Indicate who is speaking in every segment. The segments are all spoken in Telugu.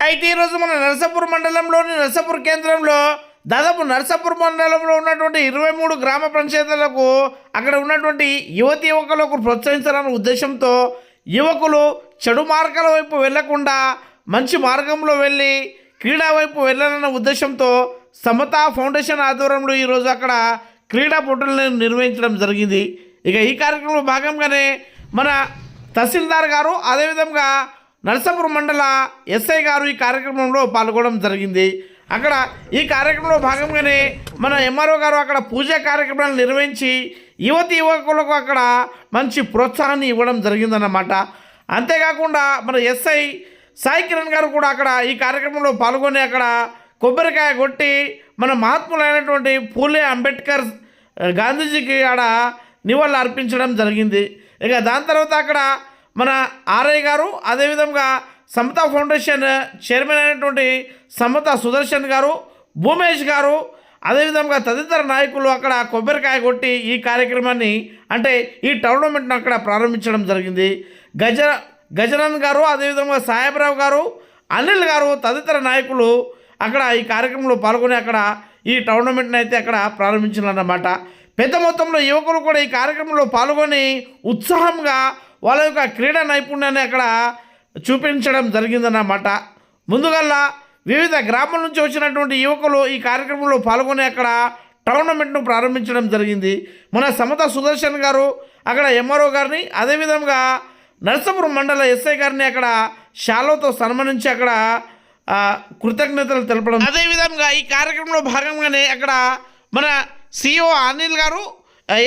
Speaker 1: అయితే ఈరోజు మన నరసాపూర్ మండలంలోని నరసాపూర్ కేంద్రంలో దాదాపు నరసాపూర్ మండలంలో ఉన్నటువంటి ఇరవై మూడు గ్రామ పంచాయతీలకు అక్కడ ఉన్నటువంటి యువతి యువకులకు ప్రోత్సహించాలన్న ఉద్దేశంతో యువకులు చెడు మార్గాల వైపు వెళ్ళకుండా మంచి మార్గంలో వెళ్ళి క్రీడా వైపు వెళ్ళాలన్న ఉద్దేశంతో సమతా ఫౌండేషన్ ఆధ్వర్యంలో ఈరోజు అక్కడ క్రీడా పోటీలను నిర్వహించడం జరిగింది. ఇక ఈ కార్యక్రమంలో భాగంగానే మన తహసీల్దార్ గారు అదేవిధంగా నరసాపురం మండల ఎస్ఐ గారు ఈ కార్యక్రమంలో పాల్గొనడం జరిగింది. అక్కడ ఈ కార్యక్రమంలో భాగంగానే మన ఎంఆర్ఓ గారు అక్కడ పూజా కార్యక్రమాలు నిర్వహించి యువతి యువకులకు అక్కడ మంచి ప్రోత్సాహాన్ని ఇవ్వడం జరిగిందన్నమాట. అంతేకాకుండా మన ఎస్ఐ సాయి కిరణ్ గారు కూడా అక్కడ ఈ కార్యక్రమంలో పాల్గొని అక్కడ కొబ్బరికాయ కొట్టి మన మహాత్ములైనటువంటి పూలే అంబేద్కర్ గాంధీజీకి ఆడ నివాళులు అర్పించడం జరిగింది. ఇక దాని తర్వాత అక్కడ మన ఆర్ఐ గారు అదేవిధంగా సమత ఫౌండేషన్ చైర్మన్ అయినటువంటి సమత సుదర్శన్ గారు భూమేష్ గారు అదేవిధంగా తదితర నాయకులు అక్కడ కొబ్బరికాయ కొట్టి ఈ కార్యక్రమాన్ని అంటే ఈ టోర్నమెంట్ను అక్కడ ప్రారంభించడం జరిగింది. గజ గజనన్ గారు అదేవిధంగా సాహెబరావు గారు అనిల్ గారు తదితర నాయకులు అక్కడ ఈ కార్యక్రమంలో పాల్గొని అక్కడ ఈ టోర్నమెంట్ని అయితే అక్కడ ప్రారంభించారన్నమాట పెద్ద మొత్తంలో యువకులు కూడా ఈ కార్యక్రమంలో పాల్గొని ఉత్సాహంగా వాళ్ళ యొక్క క్రీడా నైపుణ్యాన్ని అక్కడ చూపించడం జరిగిందన్నమాట. ముందుగల్లా వివిధ గ్రామాల నుంచి వచ్చినటువంటి యువకులు ఈ కార్యక్రమంలో పాల్గొని అక్కడ టోర్నమెంట్ను ప్రారంభించడం జరిగింది. మన సమత సుదర్శన్ గారు అక్కడ ఎంఆర్ఓ గారిని అదేవిధంగా నరసాపురం మండల ఎస్ఐ గారిని అక్కడ షాలోతో సన్మానించి అక్కడ కృతజ్ఞతలు తెలపడం. అదేవిధంగా ఈ కార్యక్రమంలో భాగంగానే అక్కడ మన సిఇఓ అనిల్ గారు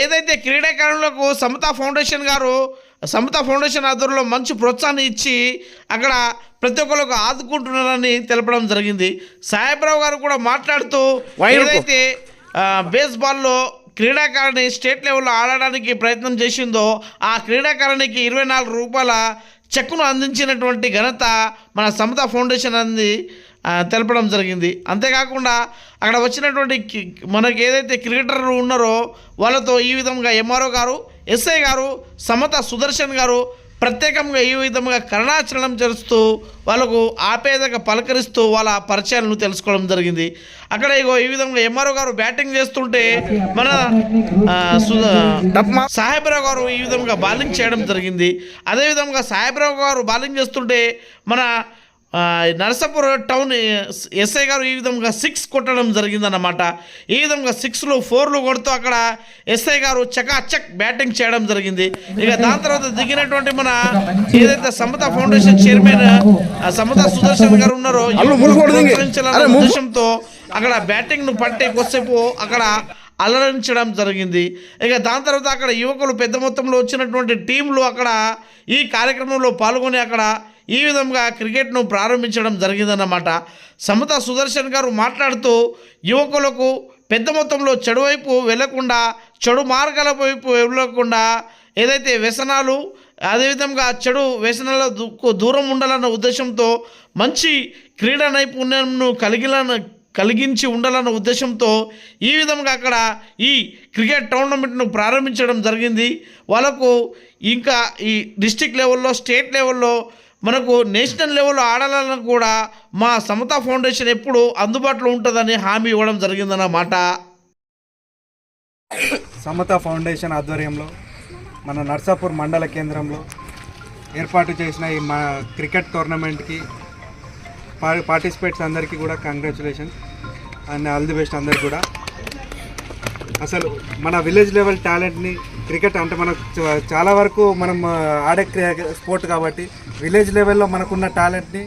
Speaker 1: ఏదైతే క్రీడాకారులకు సమతా ఫౌండేషన్ గారు సమతా ఫౌండేషన్ ఆధ్వర్యంలో మంచి ప్రోత్సాహాన్ని ఇచ్చి అక్కడ ప్రతి ఒక్కరికి ఆదుకుంటున్నారని తెలపడం జరిగింది. సాహెబ్రావు గారు కూడా మాట్లాడుతూ ఏదైతే బేస్బాల్లో క్రీడాకారిణి స్టేట్ లెవెల్లో ఆడడానికి ప్రయత్నం చేసిందో ఆ క్రీడాకారిణికి ఇరవై నాలుగు రూపాయల చెక్కును అందించినటువంటి ఘనత మన సమతా ఫౌండేషన్ అంది తెలపడం జరిగింది. అంతేకాకుండా అక్కడ వచ్చినటువంటి మనకి ఏదైతే క్రికెటర్లు ఉన్నారో వాళ్ళతో ఈ విధంగా ఎంఆర్ఓ గారు ఎస్ఐ గారు సమత సుదర్శన్ గారు ప్రత్యేకంగా ఈ విధంగా కరణాచరణం చేస్తూ వాళ్ళకు ఆపేదగా పలకరిస్తూ వాళ్ళ పరిచయాలను తెలుసుకోవడం జరిగింది. అక్కడ ఇగో ఈ విధంగా ఎంఆర్ఓ గారు బ్యాటింగ్ చేస్తుంటే మన సాహెబ్రావు గారు ఈ విధంగా బౌలింగ్ చేయడం జరిగింది. అదేవిధంగా సాహెబ్రావు గారు బౌలింగ్ చేస్తుంటే మన నరసాపూర్ టౌన్ ఎస్ఐ గారు ఈ విధంగా సిక్స్ కొట్టడం జరిగిందన్నమాట. ఈ విధంగా సిక్స్లు ఫోర్లు కొడుతూ అక్కడ ఎస్ఐ గారు చకాచక్ బ్యాటింగ్ చేయడం జరిగింది. ఇక దాని తర్వాత దిగినటువంటి మన ఏదైతే సమత ఫౌండేషన్ చైర్మన్ సమత సుదర్శన్ గారు ఉన్నారో ఉద్దేశంతో అక్కడ బ్యాటింగ్ను పట్టి కొద్దిసేపు అక్కడ అలరించడం జరిగింది. ఇక దాని తర్వాత అక్కడ యువకులు పెద్ద మొత్తంలో వచ్చినటువంటి టీంలు అక్కడ ఈ కార్యక్రమంలో పాల్గొని అక్కడ ఈ విధంగా క్రికెట్ను ప్రారంభించడం జరిగిందన్నమాట. సమత సుదర్శన్ గారు మాట్లాడుతూ యువకులకు పెద్ద మొత్తంలో చెడు వైపు వెళ్ళకుండా చెడు మార్గాల వైపు వెళ్ళకుండా ఏదైతే వ్యసనాలు అదేవిధంగా చెడు వ్యసనాలకు దూరం ఉండాలన్న ఉద్దేశంతో మంచి క్రీడా నైపుణ్యంను కలిగిన కలిగించి ఉండాలన్న ఉద్దేశంతో ఈ విధంగా అక్కడ ఈ క్రికెట్ టోర్నమెంట్ను ప్రారంభించడం జరిగింది. వాళ్ళకు ఇంకా ఈ డిస్టిక్ లెవెల్లో స్టేట్ లెవెల్లో మనకు నేషనల్ లెవెల్లో ఆడాలని కూడా మా సమతా ఫౌండేషన్ ఎప్పుడు అందుబాటులో ఉంటుందని హామీ ఇవ్వడం జరిగిందన్నమాట.
Speaker 2: సమత ఫౌండేషన్ ఆధ్వర్యంలో మన నర్సాపూర్ మండల కేంద్రంలో ఏర్పాటు చేసిన ఈ మా క్రికెట్ టోర్నమెంట్కి పా పార్టిసిపేట్స్ అందరికీ కూడా congratulations and all the best అందరికి కూడా. అసలు మన విలేజ్ లెవెల్ టాలెంట్ని క్రికెట్ అంటే మనకు చాలా వరకు మనం ఆడే స్పోర్ట్ కాబట్టి విలేజ్ లెవెల్లో మనకున్న టాలెంట్ని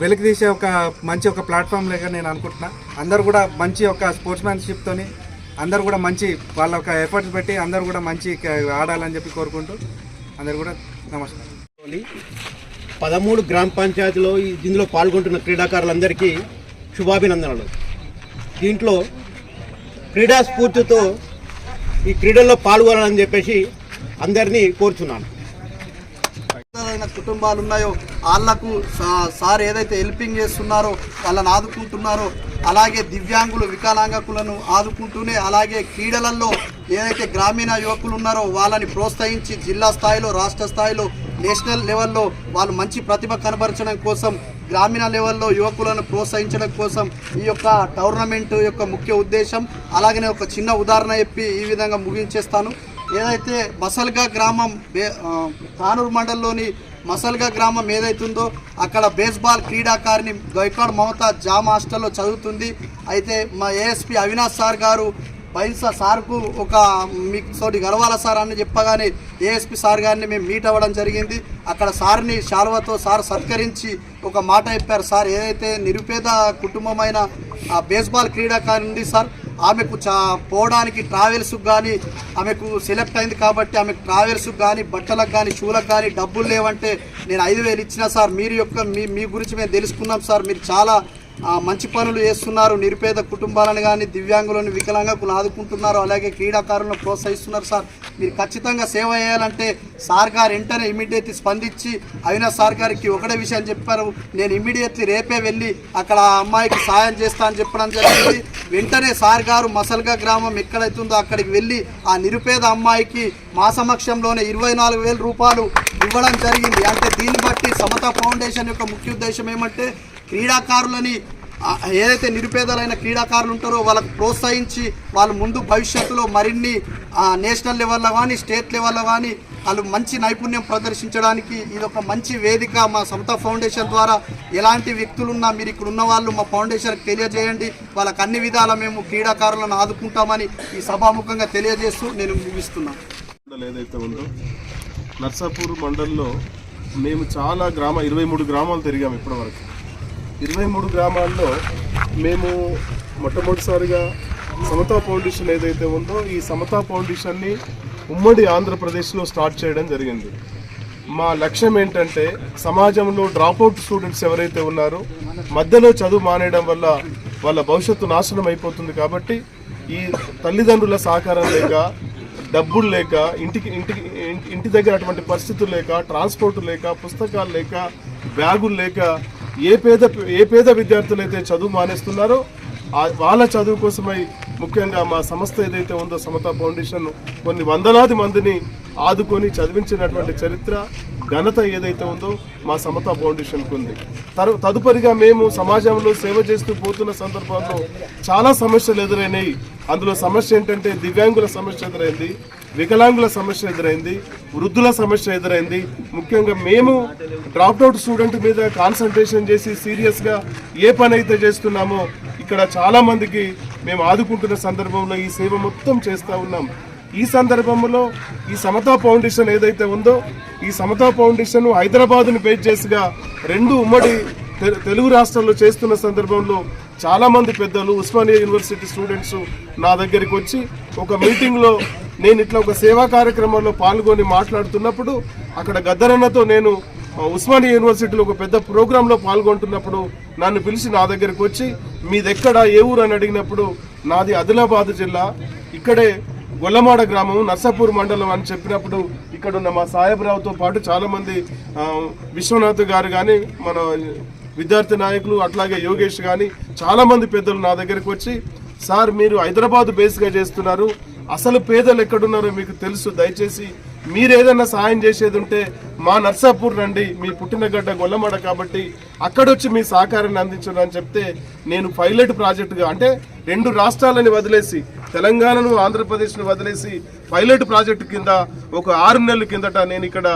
Speaker 2: వెలికితీసే ఒక మంచి ఒక ప్లాట్ఫామ్ లేక నేను అనుకుంటున్నా. అందరు కూడా మంచి ఒక స్పోర్ట్స్ మ్యాన్షిప్తోని అందరు కూడా మంచి వాళ్ళ ఒక ఎఫర్ట్స్ పెట్టి అందరు కూడా మంచి ఆడాలని చెప్పి కోరుకుంటూ అందరు కూడా నమస్కారం.
Speaker 3: పదమూడు గ్రామ పంచాయతీలో ఇందులో దీనిలో పాల్గొంటున్న క్రీడాకారులందరికీ శుభాభినందనలు. దీంట్లో క్రీడా స్ఫూర్తితో ఈ క్రీడల్లో పాల్గొనాలని చెప్పేసి అందరినీ కోరుచున్నాను.
Speaker 4: కుటుంబాలు ఉన్నాయో వాళ్ళకు సార్ ఏదైతే హెల్పింగ్ చేస్తున్నారో వాళ్ళని ఆదుకుంటున్నారో అలాగే దివ్యాంగులు వికలాంగకులను ఆదుకుంటూనే అలాగే క్రీడలలో ఏదైతే గ్రామీణ యువకులు ఉన్నారో వాళ్ళని ప్రోత్సహించి జిల్లా స్థాయిలో రాష్ట్ర స్థాయిలో నేషనల్ లెవెల్లో వాళ్ళు మంచి ప్రతిభ కనబరచడం కోసం గ్రామీణ లెవెల్లో యువకులను ప్రోత్సహించడం కోసం ఈ యొక్క టోర్నమెంట్ యొక్క ముఖ్య ఉద్దేశం. అలాగనే ఒక చిన్న ఉదాహరణ చెప్పి ఈ విధంగా ముగించేస్తాను. ఏదైతే మసల్గా గ్రామం బే ఆ, కానూరు మండలంలోని మసల్గా గ్రామం ఏదైతుందో అక్కడ బేస్బాల్ క్రీడాకారిణి గైకాడ్ మమత జామ్ హాస్టల్లో చదువుతుంది. అయితే మా ఏఎస్పి అవినాష్ సార్ గారు పైసా సార్కు ఒక మీకు తోటి గర్వాల సార్ అని చెప్పగానే ఏఎస్పి సార్ గారిని మేము మీట్ అవ్వడం జరిగింది. అక్కడ సార్ని శాల్వతో సార్ సత్కరించి ఒక మాట చెప్పారు. సార్ ఏదైతే నిరుపేద కుటుంబమైన బేస్బాల్ క్రీడాకారి ఉంది సార్ ఆమెకు చా పోవడానికి ట్రావెల్స్కి కానీ ఆమెకు సెలెక్ట్ అయింది కాబట్టి ఆమెకు ట్రావెల్స్కి కానీ బట్టలకు కానీ షూలకు కానీ డబ్బులు లేవంటే నేను ఐదు వేలు ఇచ్చిన సార్ మీరు యొక్క మీ మీ గురించి మేము తెలుసుకున్నాం సార్. మీరు చాలా మంచి పనులు చేస్తున్నారు. నిరుపేద కుటుంబాలను కానీ దివ్యాంగులను వికలాంగులను ఆదుకుంటున్నారు. అలాగే క్రీడాకారులను ప్రోత్సహిస్తున్నారు సార్. మీరు ఖచ్చితంగా సేవ చేయాలంటే సార్ గారు వెంటనే ఇమీడియట్ స్పందించి అయినా సార్ గారికి ఒకటే విషయం చెప్పారు. నేను ఇమీడియట్లీ రేపే వెళ్ళి అక్కడ ఆ అమ్మాయికి సాయం చేస్తా అని చెప్పడం జరిగింది. వెంటనే సార్ గారు మసల్గా గ్రామం ఎక్కడైతుందో అక్కడికి వెళ్ళి ఆ నిరుపేద అమ్మాయికి మా సమక్షంలోనే ఇరవై నాలుగు రూపాయలు ఇవ్వడం జరిగింది. అంటే దీన్ని బట్టి సమత ఫౌండేషన్ యొక్క ముఖ్య ఉద్దేశం ఏమంటే క్రీడాకారులని ఏదైతే నిరుపేదలైన క్రీడాకారులు ఉంటారో వాళ్ళకు ప్రోత్సహించి వాళ్ళు ముందు భవిష్యత్తులో మరిన్ని నేషనల్ లెవెల్లో కానీ స్టేట్ లెవెల్లో కానీ వాళ్ళు మంచి నైపుణ్యం ప్రదర్శించడానికి ఇది ఒక మంచి వేదిక మా సొంత ఫౌండేషన్ ద్వారా. ఎలాంటి వ్యక్తులున్నా మీరు ఇక్కడ ఉన్న వాళ్ళు మా ఫౌండేషన్కి తెలియజేయండి. వాళ్ళకి అన్ని విధాల మేము క్రీడాకారులను ఆదుకుంటామని ఈ సభాముఖంగా తెలియజేస్తూ నేను ముగిస్తున్నాను
Speaker 5: ఏదైతే ఉందో నర్సాపూర్ మండలంలో మేము చాలా గ్రామ ఇరవై మూడు గ్రామాలు తిరిగాము ఇప్పటివరకు. ఇరవై మూడు గ్రామాల్లో మేము మొట్టమొదటిసారిగా సమతా ఫౌండేషన్ ఏదైతే ఉందో ఈ సమతా ఫౌండేషన్ని ఉమ్మడి ఆంధ్రప్రదేశ్లో స్టార్ట్ చేయడం జరిగింది. మా లక్ష్యం ఏంటంటే సమాజంలో డ్రాప్అవుట్ స్టూడెంట్స్ ఎవరైతే ఉన్నారో మధ్యలో చదువు మానేయడం వల్ల వాళ్ళ భవిష్యత్తు నాశనం అయిపోతుంది కాబట్టి ఈ తల్లిదండ్రుల సహకారం లేక డబ్బులు లేక ఇంటికి ఇంటికి ఇంటి దగ్గర అటువంటి పరిస్థితులు లేక ట్రాన్స్పోర్ట్ లేక పుస్తకాలు లేక బ్యాగులు లేక ఏ పేద ఏ పేద విద్యార్థులు అయితే చదువు మానేస్తున్నారో వాళ్ళ చదువు కోసమై ముఖ్యంగా మా సంస్థ ఏదైతే ఉందో సమత ఫౌండేషన్ కొన్ని వందలాది మందిని ఆదుకొని చదివించినటువంటి చరిత్ర ఘనత ఏదైతే ఉందో మా సమత ఫౌండేషన్కు ఉంది. తదుపరిగా మేము సమాజంలో సేవ చేస్తూ పోతున్న సందర్భంలో చాలా సమస్యలు ఎదురైనాయి. అందులో సమస్య ఏంటంటే దివ్యాంగుల సమస్య ఎదురైంది. వికలాంగుల సమస్య ఎదురైంది వృద్ధుల సమస్య ఎదురైంది. ముఖ్యంగా మేము డ్రాప్అవుట్ స్టూడెంట్ మీద కాన్సన్ట్రేషన్ చేసి సీరియస్గా ఏ పని అయితే చేస్తున్నామో ఇక్కడ చాలామందికి మేము ఆదుకుంటున్న సందర్భంలో ఈ సేవ మొత్తం చేస్తూ ఉన్నాం. ఈ సందర్భంలో ఈ సమతా ఫౌండేషన్ ఏదైతే ఉందో ఈ సమతా ఫౌండేషన్ హైదరాబాద్ను బేస్ చేసిగా రెండు ఉమ్మడి తెలుగు రాష్ట్రాల్లో చేస్తున్న సందర్భంలో చాలామంది పెద్దలు ఉస్మానియా యూనివర్సిటీ స్టూడెంట్స్ నా దగ్గరికి వచ్చి ఒక మీటింగ్లో నేను ఇట్లా ఒక సేవా కార్యక్రమంలో పాల్గొని మాట్లాడుతున్నప్పుడు అక్కడ గద్దరన్నతో నేను ఉస్మానియా యూనివర్సిటీలో ఒక పెద్ద ప్రోగ్రాంలో పాల్గొంటున్నప్పుడు నన్ను పిలిచి నా దగ్గరికి వచ్చి మీదెక్కడ ఏ ఊరు? అని అడిగినప్పుడు నాది ఆదిలాబాద్ జిల్లా ఇక్కడే గొల్లమాడ గ్రామం నర్సాపూర్ మండలం అని చెప్పినప్పుడు ఇక్కడ ఉన్న మా సాహెబరావుతో పాటు చాలామంది విశ్వనాథ్ గారు కానీ మన విద్యార్థి నాయకులు అట్లాగే యోగేష్ కానీ చాలామంది పెద్దలు నా దగ్గరికి వచ్చి సార్ మీరు హైదరాబాద్ బేస్గా చేస్తున్నారు. అసలు పేదలు ఎక్కడున్నారో మీకు తెలుసు. దయచేసి మీరు ఏదైనా సహాయం చేసేది ఉంటే మా నర్సాపూర్ రండి. మీ పుట్టినగడ్డ గొల్లమాడ కాబట్టి అక్కడొచ్చి మీ సహకారాన్ని అందించడం అని చెప్తే నేను పైలట్ ప్రాజెక్టుగా అంటే రెండు రాష్ట్రాలని వదిలేసి తెలంగాణను ఆంధ్రప్రదేశ్ను వదిలేసి పైలట్ ప్రాజెక్టు కింద ఒక ఆరు నెలల కిందట నేను ఇక్కడ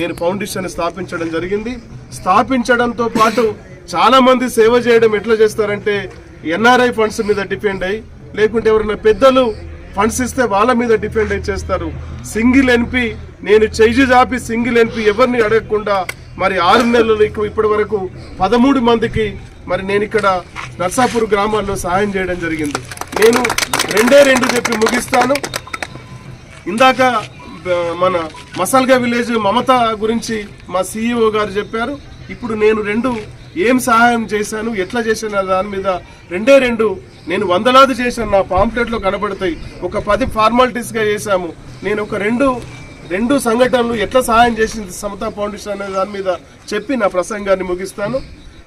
Speaker 5: నేను ఫౌండేషన్ స్థాపించడం జరిగింది. స్థాపించడంతో పాటు చాలా మంది సేవ చేయడం ఎట్లా చేస్తారంటే ఎన్ఆర్ఐ ఫండ్స్ మీద డిపెండ్ అయ్యి లేకుంటే ఎవరైనా పెద్దలు ఫండ్స్ ఇస్తే వాళ్ళ మీద డిపెండ్ అయి చేస్తారు. సింగిల్ ఎన్పి నేను చెయ్యి జాపి సింగిల్ ఎన్పి ఎవరిని అడగకుండా మరి ఆరు నెలలు ఇప్పటి వరకు పదమూడు మందికి మరి నేను ఇక్కడ నర్సాపూర్ గ్రామాల్లో సహాయం చేయడం జరిగింది. నేను రెండే రెండు చెప్పి ముగిస్తాను. ఇందాక మన మసాల్గా విలేజ్ మమత గురించి మా సీఈఓ గారు చెప్పారు. ఇప్పుడు నేను రెండు ఏం సహాయం చేశాను ఎట్లా చేశాను దాని మీద రెండే రెండు నేను వందలాది చేశాను. నా పాంప్లెట్లో కనబడతాయి. ఒక పది ఫార్మాలిటీస్గా చేశాము. నేను ఒక రెండు రెండు సంఘటనలు ఎట్లా సహాయం చేసింది సమతా ఫౌండేషన్ అనే దాని మీద చెప్పి నా ప్రసంగాన్ని ముగిస్తాను.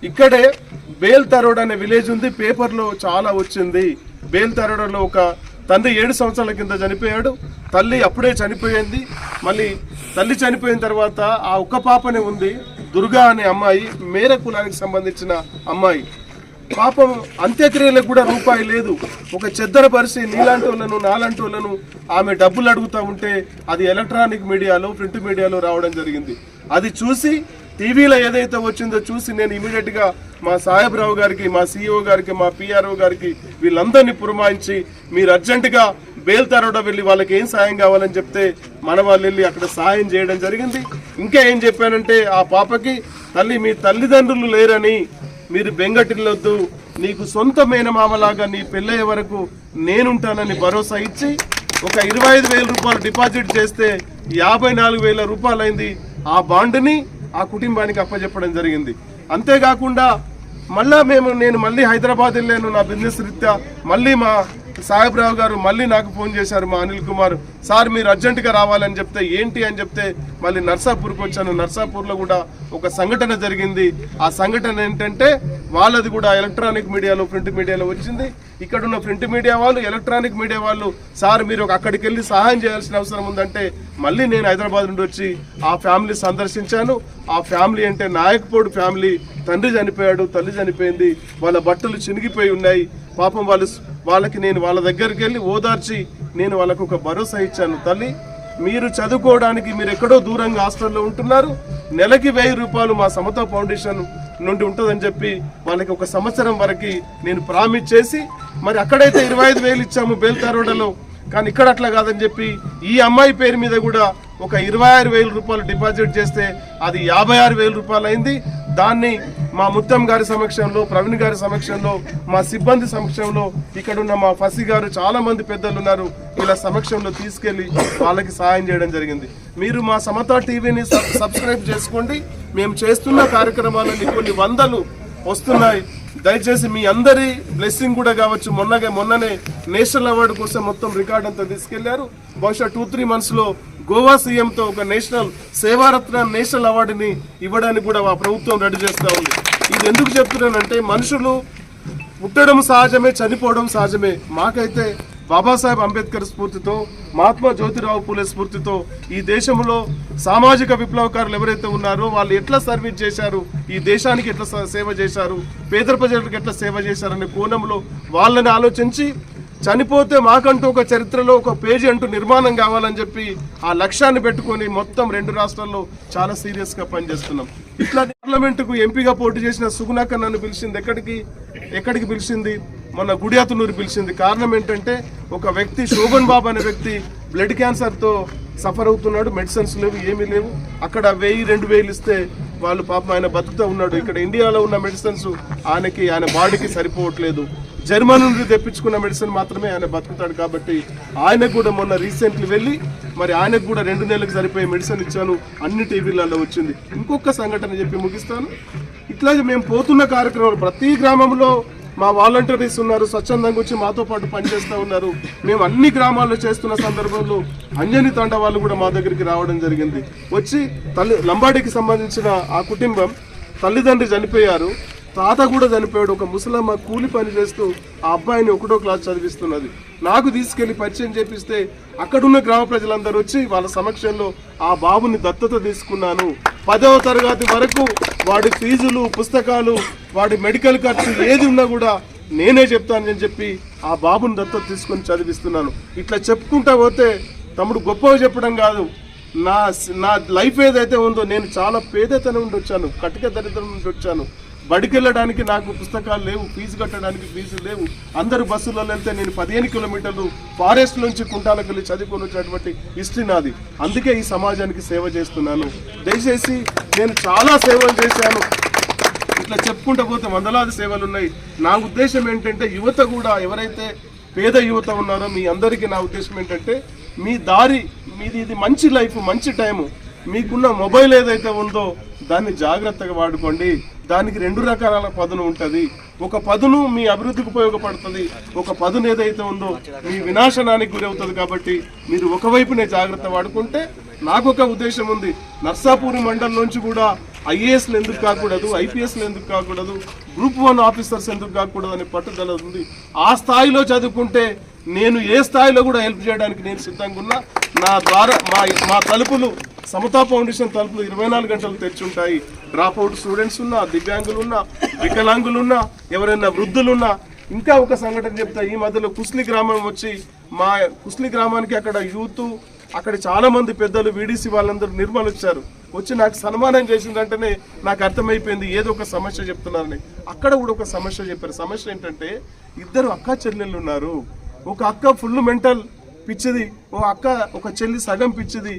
Speaker 5: ఇక్కడే బేల్ తరోడ్ అనే విలేజ్ ఉంది. పేపర్లో చాలా వచ్చింది. బేల్ తరోడలో ఒక తండ్రి ఏడు సంవత్సరాల కింద చనిపోయాడు. తల్లి అప్పుడే చనిపోయింది. మళ్ళీ తల్లి చనిపోయిన తర్వాత ఆ ఒక్క పాపనే ఉంది. దుర్గా అనే అమ్మాయి మేర కులానికి సంబంధించిన అమ్మాయి. పాపం అంత్యక్రియలకు కూడా రూపాయి లేదు. ఒక చెద్దర పరిచి నీలాంటి వాళ్ళను నాలాంటి వాళ్ళను ఆమె డబ్బులు అడుగుతా ఉంటే అది ఎలక్ట్రానిక్ మీడియాలో ప్రింట్ మీడియాలో రావడం జరిగింది. అది చూసి టీవీలో ఏదైతే వచ్చిందో చూసి నేను ఇమీడియట్గా మా సాహెబ్రావు గారికి మా సిఇఓ గారికి మా పిఆర్ఓ గారికి వీళ్ళందరినీ పురమాయించి మీరు అర్జెంటుగా బేల్తారోడ వెళ్ళి వాళ్ళకి ఏం సాయం కావాలని చెప్తే మన వాళ్ళు వెళ్ళి అక్కడ సాయం చేయడం జరిగింది. ఇంకా ఏం చెప్పానంటే ఆ పాపకి తల్లి మీ తల్లిదండ్రులు లేరని మీరు బెంగటిల్లొద్దు. నీకు సొంత మేనమామలాగా నీ పెళ్ళయ్యే వరకు నేనుంటానని భరోసా ఇచ్చి ఒక ఇరవై ఐదు వేల రూపాయలు డిపాజిట్ చేస్తే యాభై నాలుగు వేల రూపాయలైంది ఆ బాండ్ని ఆ కుటుంబానికి అప్పచెప్పడం జరిగింది. అంతేకాకుండా మళ్ళా మేము నేను మళ్ళీ హైదరాబాద్ వెళ్ళాను నా బిజినెస్ రీత్యా. మళ్ళీ మా సాహెబ్రావు గారు మళ్ళీ నాకు ఫోన్ చేశారు మా అనిల్ కుమార్. సార్ మీరు అర్జెంటుగా రావాలని చెప్తే ఏంటి అని చెప్తే మళ్ళీ నర్సాపూర్కి వచ్చాను. నర్సాపూర్లో కూడా ఒక సంఘటన జరిగింది. ఆ సంఘటన ఏంటంటే వాళ్ళది కూడా ఎలక్ట్రానిక్ మీడియాలో ప్రింట్ మీడియాలో వచ్చింది. ఇక్కడ ఉన్న ప్రింట్ మీడియా వాళ్ళు ఎలక్ట్రానిక్ మీడియా వాళ్ళు సార్ మీరు ఒక అక్కడికి వెళ్ళి సహాయం చేయాల్సిన అవసరం ఉందంటే మళ్ళీ నేను హైదరాబాద్ నుండి వచ్చి ఆ ఫ్యామిలీ సందర్శించాను. ఆ ఫ్యామిలీ అంటే నాయకపోడు ఫ్యామిలీ. తండ్రి చనిపోయాడు తల్లి చనిపోయింది. వాళ్ళ బట్టలు చినిగిపోయి ఉన్నాయి. పాపం వాళ్ళు వాళ్ళకి నేను వాళ్ళ దగ్గరికి వెళ్ళి ఓదార్చి నేను వాళ్ళకు ఒక భరోసా ఇచ్చాను. తల్లి మీరు చదువుకోవడానికి మీరు ఎక్కడో దూరంగా హాస్టల్లో ఉంటున్నారు. నెలకి వెయ్యి రూపాయలు మా సమత ఫౌండేషన్ నుండి ఉంటుందని చెప్పి వాళ్ళకి ఒక సంవత్సరం వరకు నేను ప్రామిస్ చేసి మరి అక్కడైతే ఇరవై ఐదు వేలు ఇచ్చాము బేల్తారోడలో కానీ ఇక్కడ అట్లా కాదని చెప్పి ఈ అమ్మాయి పేరు మీద కూడా ఒక ఇరవై ఆరు వేల రూపాయలు డిపాజిట్ చేస్తే అది యాభై ఆరు వేల రూపాయలు అయింది. దాన్ని మా ముత్తం గారి సమక్షంలో ప్రవీణ్ గారి సమక్షంలో మా సిబ్బంది సమక్షంలో ఇక్కడున్న మా ఫసి గారు చాలా మంది పెద్దలు ఉన్నారు. ఇలా సమక్షంలో తీసుకెళ్ళి వాళ్ళకి సహాయం చేయడం జరిగింది. మీరు మా సమత టీవీని సబ్- సబ్స్క్రైబ్ చేసుకోండి. మేము చేస్తున్న కార్యక్రమాలని కొన్ని వందలు వస్తున్నాయి. దయచేసి మీ అందరి బ్లెస్సింగ్ కూడా కావచ్చు. మొన్నగా మొన్ననే నేషనల్ అవార్డు కోసం మొత్తం రికార్డ్ అంతా తీసుకెళ్ళారు. బహుశా టూ త్రీ మంత్స్లో గోవా సీఎంతో ఒక నేషనల్ సేవారత్న నేషనల్ అవార్డుని ఇవ్వడానికి కూడా మా ప్రభుత్వం రెడీ చేస్తూ ఉంది. ఇది ఎందుకు చెప్తున్నానంటే మనుషులు పుట్టడం సహజమే చనిపోవడం సహజమే. మాకైతే బాబాసాహెబ్ అంబేద్కర్ స్ఫూర్తితో మహాత్మా జ్యోతిరావు పూలే స్ఫూర్తితో ఈ దేశంలో సామాజిక విప్లవకారులు ఎవరైతే ఉన్నారో వాళ్ళు ఎట్లా సర్వీస్ చేశారు ఈ దేశానికి ఎట్లా సేవ చేశారు పేద ప్రజలకు ఎట్లా సేవ చేశారనే కోణంలో వాళ్ళని ఆలోచించి చనిపోతే మాకంటూ ఒక చరిత్రలో ఒక పేజీ అంటూ నిర్మాణం కావాలని చెప్పి ఆ లక్ష్యాన్ని పెట్టుకొని మొత్తం రెండు రాష్ట్రాల్లో చాలా సీరియస్గా పనిచేస్తున్నాం. ఇట్లా పార్లమెంటుకు ఎంపీగా పోటీ చేసిన సుగుణాక నన్ను పిలిచింది ఎక్కడికి? ఎక్కడికి పిలిచింది? మొన్న గుడియాతునూరు పిలిచింది. కారణం ఏంటంటే ఒక వ్యక్తి శోభన్ బాబు అనే వ్యక్తి బ్లడ్ క్యాన్సర్తో సఫర్ అవుతున్నాడు. మెడిసిన్స్ లేవు ఏమీ లేవు. అక్కడ వెయ్యి రెండు వేలు ఇస్తే వాళ్ళు పాపం ఆయన బతుకుతూ ఉన్నాడు. ఇక్కడ ఇండియాలో ఉన్న మెడిసిన్స్ ఆయనకి ఆయన బాడీకి సరిపోవట్లేదు. జర్మనీ నుండి తెప్పించుకున్న మెడిసిన్ మాత్రమే ఆయన బతుకుతాడు కాబట్టి ఆయనకు కూడా మొన్న రీసెంట్లీ వెళ్ళి మరి ఆయనకు కూడా రెండు నెలలకు సరిపోయే మెడిసిన్ ఇచ్చాను. అన్ని టీవీలలో వచ్చింది. ఇంకొక సంఘటన చెప్పి ముగిస్తాను. ఇట్లాగే మేము పోతున్న కార్యక్రమాలు ప్రతి గ్రామంలో మా వాలంటీర్స్ ఉన్నారు స్వచ్ఛందంగా వచ్చి మాతో పాటు పనిచేస్తూ ఉన్నారు. మేము అన్ని గ్రామాల్లో చేస్తున్న సందర్భంలో అంజని తండ వాళ్ళు కూడా మా దగ్గరికి రావడం జరిగింది. వచ్చి తల్లి లంబాడికి సంబంధించిన ఆ కుటుంబం తల్లిదండ్రి చనిపోయారు. తాత కూడా చనిపోయాడు. ఒక ముసలమ్మ కూలి పని చేస్తూ ఆ అబ్బాయిని ఒకటో క్లాస్ చదివిస్తున్నది. నాకు తీసుకెళ్ళి పరిచయం చేపిస్తే అక్కడున్న గ్రామ ప్రజలందరూ వచ్చి వాళ్ళ సమక్షంలో ఆ బాబుని దత్తత తీసుకున్నాను. పదవ తరగతి వరకు వాడి ఫీజులు పుస్తకాలు వాడి మెడికల్ ఖర్చు ఏది ఉన్నా కూడా నేనే చెప్తానని చెప్పి ఆ బాబుని దత్తత తీసుకొని చదివిస్తున్నాను. ఇట్లా చెప్పుకుంటా పోతే తమ్ముడు గొప్పగా చెప్పడం కాదు. నా నా లైఫ్ ఏదైతే ఉందో నేను చాలా పేదతనం నుండి వచ్చాను. కటిక దరిద్రం నుండి వచ్చాను. బడికి వెళ్ళడానికి నాకు పుస్తకాలు లేవు ఫీజు కట్టడానికి ఫీజులు లేవు. అందరు బస్సులలో వెళ్తే నేను పదిహేను కిలోమీటర్లు ఫారెస్ట్ నుంచి కుంటాలకు వెళ్ళి చదువుకొని వచ్చినటువంటి హిస్టరీ నాది. అందుకే ఈ సమాజానికి సేవ చేస్తున్నాను. దయచేసి నేను చాలా సేవలు చేశాను. ఇట్లా చెప్పుకుంటూ పోతే వందలాది సేవలు ఉన్నాయి. నా ఉద్దేశం ఏంటంటే యువత కూడా ఎవరైతే పేద యువత ఉన్నారో మీ అందరికీ నా ఉద్దేశం ఏంటంటే మీ దారి మీది ఇది మంచి లైఫ్ మంచి టైము. మీకున్న మొబైల్ ఏదైతే ఉందో దాన్ని జాగ్రత్తగా వాడుకోండి. దానికి రెండు రకాల పదును ఉంటుంది. ఒక పదును మీ అభివృద్ధికి ఉపయోగపడుతుంది. ఒక పదును ఏదైతే ఉందో మీ వినాశనానికి గురవుతుంది కాబట్టి మీరు ఒకవైపునే జాగ్రత్త వాడుకుంటే నాకు ఒక ఉద్దేశం ఉంది. నర్సాపూరి మండలం నుంచి కూడా ఐఏఎస్లు ఎందుకు కాకూడదు ఐపీఎస్లు ఎందుకు కాకూడదు గ్రూప్ వన్ ఆఫీసర్స్ ఎందుకు కాకూడదు అనే పట్టుదల ఉంది. ఆ స్థాయిలో చదువుకుంటే నేను ఏ స్థాయిలో కూడా హెల్ప్ చేయడానికి నేను సిద్ధంగా ఉన్నా. నా ద్వారా మా మా తలుపులు సమతా ఫౌండేషన్ తలుపులు ఇరవై నాలుగు గంటలు తెచ్చుంటాయి డ్రాప్అవుట్ డ్రాప్ అవుట్ స్టూడెంట్స్ ఉన్నా దివ్యాంగులు ఉన్నా వికలాంగులు ఉన్నా ఎవరైనా వృద్ధులున్నా ఇంకా ఒక సంఘటన చెప్తా ఈ మధ్యలో కుస్లి గ్రామం వచ్చి మా కుస్లి గ్రామానికి అక్కడ యూత్ అక్కడ చాలా మంది పెద్దలు వీడీసీ వాళ్ళందరూ నిర్మల్ వచ్చారు. వచ్చి నాకు సన్మానం చేసిందంటేనే నాకు అర్థమైపోయింది ఏదో ఒక సమస్య చెప్తున్నారని. అక్కడ కూడా ఒక సమస్య చెప్పారు. సమస్య ఏంటంటే ఇద్దరు అక్క చెల్లెళ్ళు ఉన్నారు. ఒక అక్క ఫుల్ మెంటల్ పిచ్చిది. ఓ అక్క ఒక చెల్లి సగం పిచ్చిది.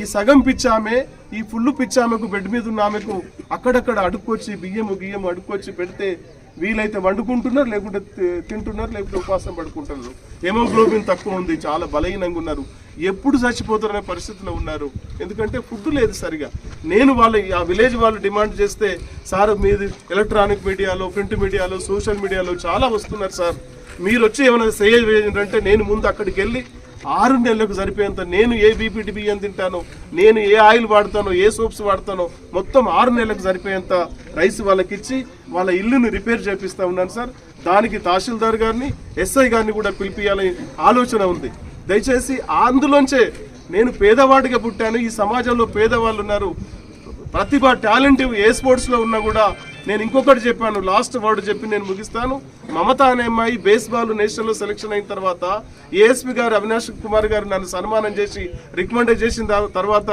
Speaker 5: ఈ సగం పిచ్చి ఆమె ఈ ఫుల్ పిచ్చి ఆమెకు బెడ్ మీద ఉన్న ఆమెకు అక్కడక్కడ అడుక్కొచ్చి బియ్యము గియ్యము అడుక్కొచ్చి పెడితే వీలైతే వండుకుంటున్నారు లేకుంటే తింటున్నారు లేకుంటే ఉపవాసం పడుకుంటున్నారు. హెమోగ్లోబిన్ తక్కువ ఉంది చాలా బలహీనంగా ఉన్నారు. ఎప్పుడు చచ్చిపోతారనే పరిస్థితిలో ఉన్నారు. ఎందుకంటే ఫుడ్ లేదు సరిగా. నేను వాళ్ళ ఆ విలేజ్ వాళ్ళు డిమాండ్ చేస్తే సార్ మీది ఎలక్ట్రానిక్ మీడియాలో ప్రింట్ మీడియాలో సోషల్ మీడియాలో చాలా వస్తున్నారు సార్. మీరు వచ్చి ఏమైనా చేయాలంటే నేను ముందు అక్కడికి వెళ్ళి ఆరు నెలలకు సరిపోయేంత నేను ఏ బీపీటీ బియ్యం తింటానో నేను ఏ ఆయిల్ వాడతానో ఏ సోప్స్ వాడతానో మొత్తం ఆరు నెలలకు సరిపోయేంత రైస్ వాళ్ళకి ఇచ్చి వాళ్ళ ఇల్లుని రిపేర్ చేపిస్తా ఉన్నాను సార్. దానికి తహసీల్దార్ గారిని ఎస్ఐ గారిని కూడా పిలిపియాలని ఆలోచన ఉంది. దయచేసి అందులోంచే నేను పేదవాడిగా పుట్టాను ఈ సమాజంలో పేదవాళ్ళు ఉన్నారు. ప్రతిభ టాలెంట్ ఏ స్పోర్ట్స్లో ఉన్నా కూడా నేను ఇంకొకటి చెప్పాను లాస్ట్ వర్డ్ చెప్పి నేను ముగిస్తాను. మమత అనే అమ్మాయి బేస్బాల్ నేషనల్లో సెలెక్షన్ అయిన తర్వాత ఏఎస్పీ గారు అవినాష్ కుమార్ గారు నన్ను సన్మానం చేసి రికమెండ్ చేసిన తర్వాత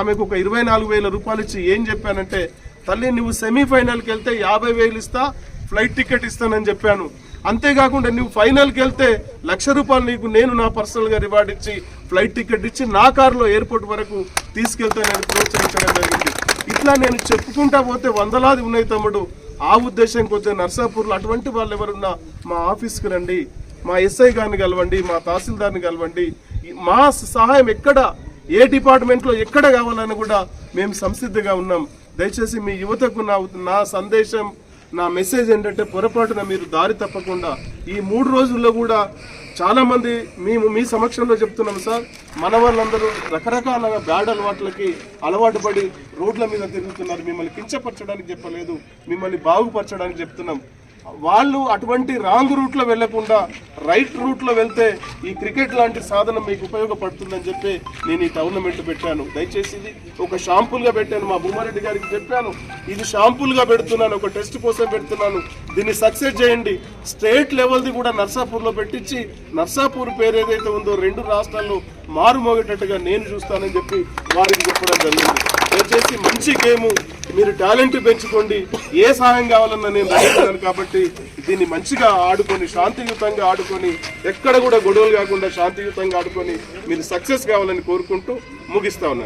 Speaker 5: ఆమెకు ఒక ఇరవై నాలుగు వేల రూపాయలు ఇచ్చి ఏం చెప్పానంటే తల్లి నువ్వు సెమీఫైనల్కి వెళ్తే యాభై వేలు ఇస్తా ఫ్లైట్ టికెట్ ఇస్తానని చెప్పాను. అంతేకాకుండా నువ్వు ఫైనల్కి వెళ్తే లక్ష రూపాయలు నీకు నేను నా పర్సనల్గా రివార్డ్ ఇచ్చి ఫ్లైట్ టికెట్ ఇచ్చి నా కారులో ఎయిర్పోర్ట్ వరకు తీసుకెళ్తానని ప్రోత్సహించడం జరిగింది. ఇట్లా నేను చెప్పుకుంటా పోతే వందలాది ఉన్నాయి తమ్ముడు. ఆ ఉద్దేశం కొద్దిగా నర్సాపూర్లో అటువంటి వాళ్ళు ఎవరున్నా మా ఆఫీస్కి రండి మా ఎస్ఐ గారిని కలవండి మా తహసీల్దార్ని కలవండి. మా సహాయం ఎక్కడ ఏ డిపార్ట్మెంట్లో ఎక్కడ కావాలని కూడా మేము సంసిద్ధంగా ఉన్నాం. దయచేసి మీ యువతకు నా నా సందేశం నా మెసేజ్ ఏంటంటే పొరపాటున మీరు దారి తప్పకుండా ఈ మూడు రోజుల్లో కూడా చాలామంది మేము మీ సమక్షంలో చెప్తున్నాం సార్. మన వాళ్ళందరూ రకరకాల బ్యాడ్ అలవాట్లకి అలవాటు పడి రోడ్ల మీద తిరుగుతున్నారు. మిమ్మల్ని కించపరచడానికి చెప్పలేదు. మిమ్మల్ని బాగుపరచడానికి చెప్తున్నాం. వాళ్ళు అటువంటి రాంగ్ రూట్లో వెళ్ళకుండా రైట్ రూట్లో వెళ్తే ఈ క్రికెట్ లాంటి సాధనం మీకు ఉపయోగపడుతుందని చెప్పి నేను ఈ టోర్నమెంట్ పెట్టాను. దయచేసి ఇది ఒక షాంపుల్గా పెట్టాను. మా భూమారెడ్డి గారికి చెప్పాను ఇది షాంపుల్గా పెడుతున్నాను ఒక టెస్ట్ కోసం పెడుతున్నాను. దీన్ని సక్సెస్ చేయండి. స్టేట్ లెవెల్ది కూడా నర్సాపూర్లో పెట్టించి నర్సాపూర్ పేరు ఏదైతే ఉందో రెండు రాష్ట్రాల్లో మారు మోగేటట్టుగా నేను చూస్తానని చెప్పి వారికి చెప్పడం జరిగింది. దయచేసి మంచి గేమ్ మీరు టాలెంట్ పెంచుకోండి. ఏ సహాయం కావాలన్నా నేను రాస్తున్నాను కాబట్టి దీన్ని మంచిగా ఆడుకొని శాంతియుతంగా ఆడుకొని ఎక్కడ కూడా గొడవలు కాకుండా శాంతియుతంగా ఆడుకొని మీరు సక్సెస్ కావాలని కోరుకుంటూ ముగిస్తా ఉన్నాను.